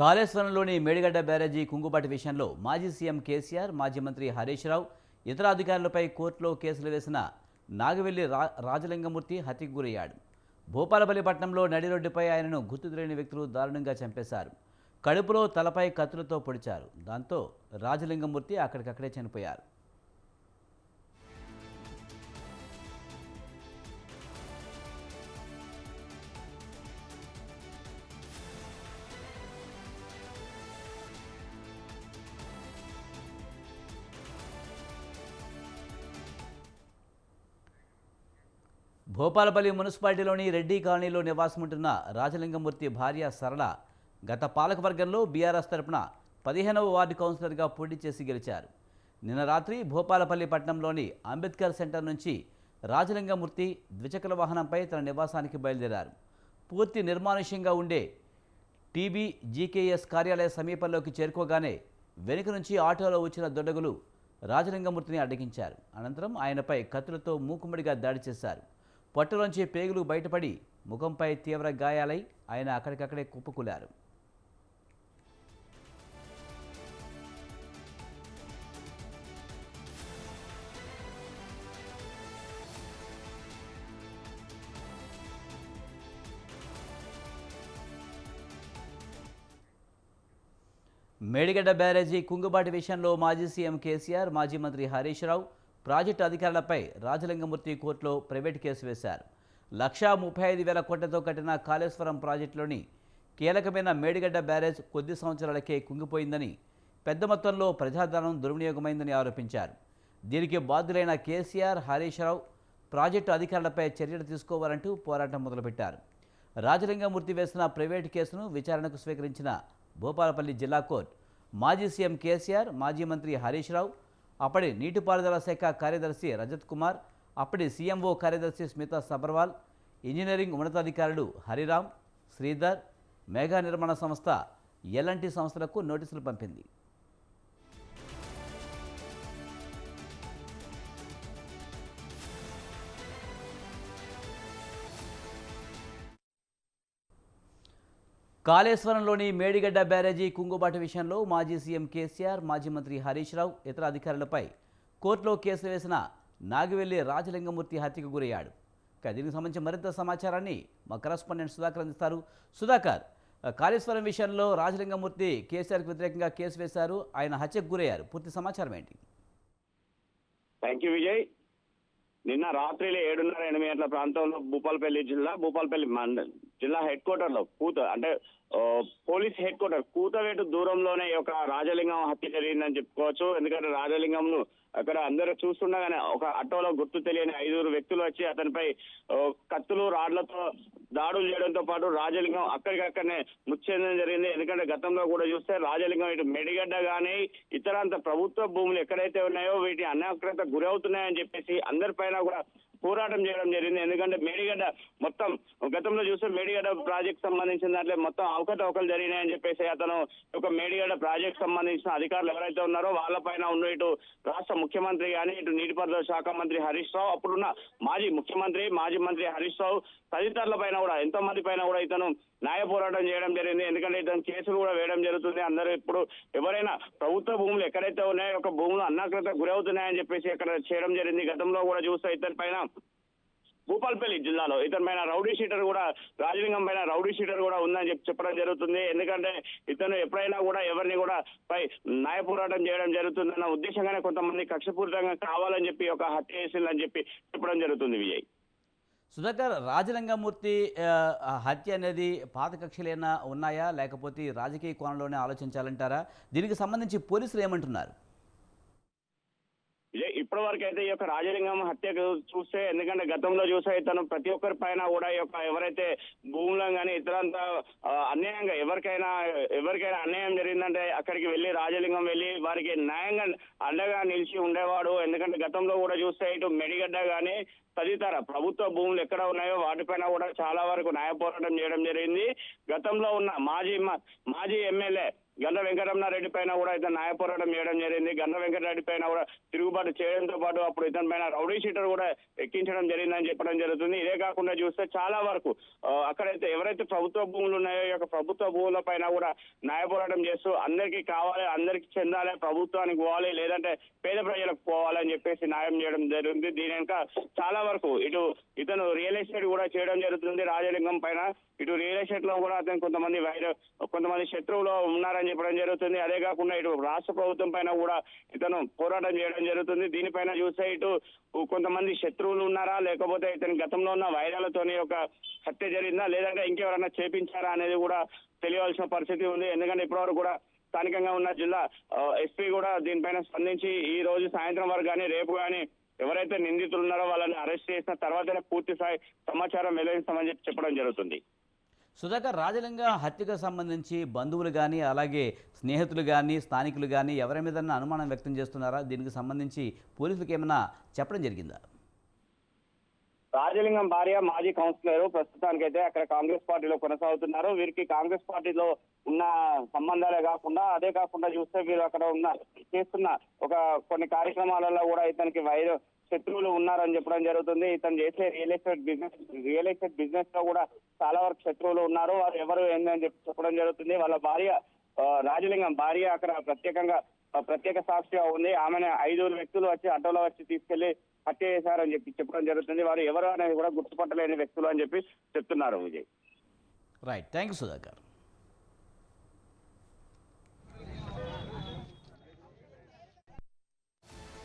కాళేశ్వరంలోని మేడిగడ్డ బ్యారేజీ కుంగుబాటి విషయంలో మాజీ సీఎం కేసీఆర్ మాజీ మంత్రి హరీష్ రావు ఇతర అధికారులపై కోర్టులో కేసులు వేసిన నాగవెల్లి రా రాజలింగమూర్తి హత్యకు గురయ్యాడు. భూపాలపల్లి పట్టణంలో నడిరోడ్డుపై ఆయనను గుర్తు తెలియని వ్యక్తులు దారుణంగా చంపేశారు. కడుపులో తలపై కత్తులతో పొడిచారు. దాంతో రాజలింగమూర్తి అక్కడికక్కడే చనిపోయారు. భూపాలపల్లి మున్సిపాలిటీలోని రెడ్డి కాలనీలో నివాసముంటున్న రాజలింగమూర్తి భార్య సరళ గత పాలకవర్గంలో బీఆర్ఎస్ తరపున పదిహేనవ వార్డు కౌన్సిలర్గా పోటీ చేసి గెలిచారు. నిన్న రాత్రి భూపాలపల్లి పట్టణంలోని అంబేద్కర్ సెంటర్ నుంచి రాజలింగమూర్తి ద్విచక్ర వాహనంపై తన నివాసానికి బయలుదేరారు. పూర్తి నిర్మానుష్యంగా ఉండే టీబీ జీకేఎస్ కార్యాలయ సమీపంలోకి చేరుకోగానే వెనుక నుంచి ఆటోలో వచ్చిన దొడ్డగులు రాజలింగమూర్తిని అడ్డగించారు. అనంతరం ఆయనపై కత్తులతో మూకుమ్మడిగా దాడి చేశారు. పొట్టలోంచి పేగులు బయటపడి ముఖంపై తీవ్ర గాయాలై ఆయన అక్కడికక్కడే కుప్పకూలారు. మేడిగడ్డ బ్యారేజీ కుంగుబాటి విషయంలో మాజీ సీఎం కేసీఆర్ మాజీ మంత్రి హరీష్ రావు ప్రాజెక్టు అధికారులపై రాజలింగమూర్తి కోర్టులో ప్రైవేట్ కేసు వేశారు. లక్షా ముప్పై ఐదు వేల కోట్లతో కట్టిన కాళేశ్వరం ప్రాజెక్టులోని కీలకమైన మేడిగడ్డ బ్యారేజ్ కొద్ది సంవత్సరాలకే కుంగిపోయిందని పెద్ద మొత్తంలో ప్రజాధనం దుర్వినియోగమైందని ఆరోపించారు. దీనికి బాధ్యులైన కేసీఆర్ హరీష్ రావు ప్రాజెక్టు అధికారులపై చర్యలు తీసుకోవాలంటూ పోరాటం మొదలుపెట్టారు. రాజలింగమూర్తి వేసిన ప్రైవేటు కేసును విచారణకు స్వీకరించిన భూపాలపల్లి జిల్లా కోర్టు మాజీ సీఎం కేసీఆర్ మాజీ మంత్రి హరీష్ రావు అప్పటి నీటిపారుదల శాఖ కార్యదర్శి రజత్ కుమార్ అప్పటి సీఎంఓ కార్యదర్శి స్మితా సబర్వాల్ ఇంజనీరింగ్ ఉన్నతాధికారులు హరిరామ్ శ్రీధర్ మేఘా నిర్మాణ సంస్థ ఎల్ఎన్టీ సంస్థలకు నోటీసులు పంపింది. కాళేశ్వరంలోని మేడిగడ్డ బ్యారేజీ కుంగుబాటు విషయంలో మాజీ సీఎం కేసీఆర్ మాజీ మంత్రి హరీష్ రావు ఇతర అధికారులపై కోర్టులో కేసులు వేసిన నాగివెల్లి రాజలింగమూర్తి హత్యకు గురయ్యాడు. ఇక దీనికి సంబంధించి మరింత సమాచారాన్ని మా కరస్పాండెంట్ సుధాకర్ అందిస్తారు. సుధాకర్ కాళేశ్వరం విషయంలో రాజలింగమూర్తి కేసీఆర్కి వ్యతిరేకంగా కేసు వేశారు. ఆయన హత్యకు గురయ్యారు. పూర్తి సమాచారం ఏంటి? Thank you Vijay. నిన్న రాత్రిలో ఏడున్నర ఎనిమిది గంటల ప్రాంతంలో భూపాలపల్లి జిల్లా భూపాలపల్లి మండల్ జిల్లా హెడ్ క్వార్టర్లో కూత అంటే పోలీస్ హెడ్ క్వార్టర్ కూతవేటు దూరంలోనే ఒక రాజలింగం హత్య జరిగిందని చెప్పుకోవచ్చు. ఎందుకంటే రాజలింగంను అక్కడ అందరూ చూస్తుండగానే ఒక ఆటోలో గుర్తు తెలియని ఐదుగురు వ్యక్తులు వచ్చి అతనిపై కత్తులు రాడ్లతో దాడులు చేయడంతో పాటు రాజలింగం అక్కడికక్కడనే ముచ్చేయడం జరిగింది. ఎందుకంటే గతంలో కూడా చూస్తే రాజలింగం ఇటు మెడిగడ్డ కానీ ఇతరాంత ప్రభుత్వ భూములు ఎక్కడైతే ఉన్నాయో వీటి అన్యాక్రత గురవుతున్నాయని చెప్పేసి అందరిపైన కూడా పోరాటం చేయడం జరిగింది. ఎందుకంటే మేడిగడ్డ మొత్తం గతంలో చూస్తే మేడిగడ్డ ప్రాజెక్ట్ సంబంధించిన దాంట్లో మొత్తం అవకతవకలు జరిగినాయని చెప్పేసి అతను ఒక మేడిగడ్డ ప్రాజెక్ట్ సంబంధించిన అధికారులు ఎవరైతే ఉన్నారో వాళ్ళపైన ఉన్న ఇటు రాష్ట్ర ముఖ్యమంత్రి కానీ ఇటు నీటిపారుదల శాఖ మంత్రి హరీష్ రావు అప్పుడున్న మాజీ ముఖ్యమంత్రి మాజీ మంత్రి హరీష్ రావు తదితరుల పైన కూడా ఎంతో మంది పైన కూడా ఇతను న్యాయ పోరాటం చేయడం జరిగింది. ఎందుకంటే ఇతను కేసులు కూడా వేయడం జరుగుతుంది. అందరూ ఇప్పుడు ఎవరైనా ప్రభుత్వ భూములు ఎక్కడైతే ఉన్నాయో ఒక భూములు అన్నాకృత గురవుతున్నాయని చెప్పేసి అక్కడ చేయడం జరిగింది. గతంలో కూడా చూస్తే ఇతని పైన భూపాల్పల్లి జిల్లాలో ఇతని పైన రౌడీ షీటర్ కూడా రాజలింగం పైన రౌడీ షీటర్ కూడా ఉందని చెప్పి చెప్పడం జరుగుతుంది. ఎందుకంటే ఇతను ఎప్పుడైనా కూడా ఎవరిని కూడా పై న్యాయ పోరాటం చేయడం జరుగుతుందన్న ఉద్దేశంగానే కొంతమంది కక్షపూరితంగా కావాలని చెప్పి ఒక హత్య చేసిందని చెప్పి చెప్పడం జరుగుతుంది విజయ్. సుధాకర్ రాజలింగమూర్తి హత్య అనేది పాత కక్షలైనా ఉన్నాయా? లేకపోతే రాజకీయ కోణంలోనే ఆలోచించాలంటారా? దీనికి సంబంధించి పోలీసులు ఏమంటున్నారు? ఇప్పటి వరకు అయితే ఈ యొక్క రాజలింగం హత్య చూస్తే ఎందుకంటే గతంలో చూస్తే తను ప్రతి ఒక్కరి పైన కూడా ఈ యొక్క ఎవరైతే భూములను కానీ ఇతరంతా అన్యాయంగా ఎవరికైనా ఎవరికైనా అన్యాయం జరిగిందంటే అక్కడికి వెళ్ళి రాజలింగం వెళ్ళి వారికి న్యాయంగా అండగా నిలిచి ఉండేవాడు. ఎందుకంటే గతంలో కూడా చూస్తే ఇటు మెడిగడ్డ కానీ తదితర ప్రభుత్వ భూములు ఎక్కడ ఉన్నాయో వాటిపైన కూడా చాలా వరకు న్యాయ పోరాటం చేయడం జరిగింది. గతంలో ఉన్న మాజీ మాజీ ఎమ్మెల్యే గంట వెంకటరమణారెడ్డి పైన కూడా ఇతను న్యాయ పోరాటం చేయడం జరిగింది. గంట వెంకటరెడ్డి పైన కూడా తిరుగుబాటు చేయడంతో పాటు అప్పుడు ఇతని పైన రౌడీ షీటర్ కూడా ఎక్కించడం జరిగిందని చెప్పడం జరుగుతుంది. ఇదే కాకుండా చూస్తే చాలా వరకు అక్కడైతే ఎవరైతే ప్రభుత్వ భూములు ఉన్నాయో ఈ యొక్క ప్రభుత్వ భూముల పైన కూడా న్యాయ పోరాటం చేస్తూ అందరికీ కావాలి అందరికీ చెందాలి ప్రభుత్వానికి పోవాలి లేదంటే పేద ప్రజలకు పోవాలి అని చెప్పేసి న్యాయం చేయడం జరుగుతుంది. దీని వెనుక చాలా వరకు ఇటు ఇతను రియల్ ఎస్టేట్ కూడా చేయడం జరుగుతుంది. రాజలింగం పైన ఇటు రియల్ ఎస్టేట్లో కూడా అతను కొంతమంది వైర కొంతమంది శత్రువులు ఉన్నారని చెప్పడం జరుగుతుంది. అదే కాకుండా ఇటు రాష్ట్ర ప్రభుత్వం పైన కూడా ఇతను పోరాటం చేయడం జరుగుతుంది. దీనిపైన చూస్తే ఇటు కొంతమంది శత్రువులు ఉన్నారా? లేకపోతే ఇతని గతంలో ఉన్న వైరాలతోని ఒక హత్య జరిగిందా? లేదంటే ఇంకెవరైనా చేపించారా అనేది కూడా తెలియవలసిన పరిస్థితి ఉంది. ఎందుకంటే ఇప్పటివరకు కూడా స్థానికంగా ఉన్న జిల్లా ఎస్పీ కూడా దీనిపైన స్పందించి ఈ రోజు సాయంత్రం వరకు కానీ రేపు కానీ ఎవరైతే నిందితులు ఉన్నారో వాళ్ళని అరెస్ట్ చేసిన తర్వాతనే పూర్తి స్థాయి సమాచారం వెల్లడిస్తామని చెప్పి చెప్పడం జరుగుతుంది. సుధాకర్ రాజలింగ హత్యకు సంబంధించి బంధువులు కానీ అలాగే స్నేహితులు కానీ స్థానికులు కానీ ఎవరి మీద అనుమానం వ్యక్తం చేస్తున్నారా? దీనికి సంబంధించి పోలీసులకు ఏమైనా చెప్పడం జరిగిందా? రాజలింగం భార్య మాజీ కౌన్సిలర్ ప్రస్తుతానికైతే అక్కడ కాంగ్రెస్ పార్టీలో కొనసాగుతున్నారు. వీరికి కాంగ్రెస్ పార్టీలో ఉన్న సంబంధాలే కాకుండా అదే కాకుండా చూస్తే వీరు అక్కడ ఉన్న చేస్తున్న ఒక కొన్ని కార్యక్రమాలలో కూడా ఇతనికి వైర శత్రువులు ఉన్నారని చెప్పడం జరుగుతుంది. ఇతను చేసే real estate business real estate బిజినెస్లో కూడా చాలా వరకు శత్రువులు ఉన్నారు. వారు ఎవరు ఏందని చెప్పి చెప్పడం జరుగుతుంది. వాళ్ళ భార్య రాజలింగం భార్య అక్కడ ప్రత్యేకంగా ప్రత్యేక సాక్షిగా ఉంది. ఆమెను ఐదుగురు వ్యక్తులు వచ్చి ఆటోలో వచ్చి తీసుకెళ్ళి హత్య చేశారని చెప్పి చెప్పడం జరుగుతుంది. వారు ఎవరు అనేది కూడా గుర్తుపట్టలేని వ్యక్తులు అని చెప్పి చెప్తున్నారు Vijay. Right thank you Sudhakar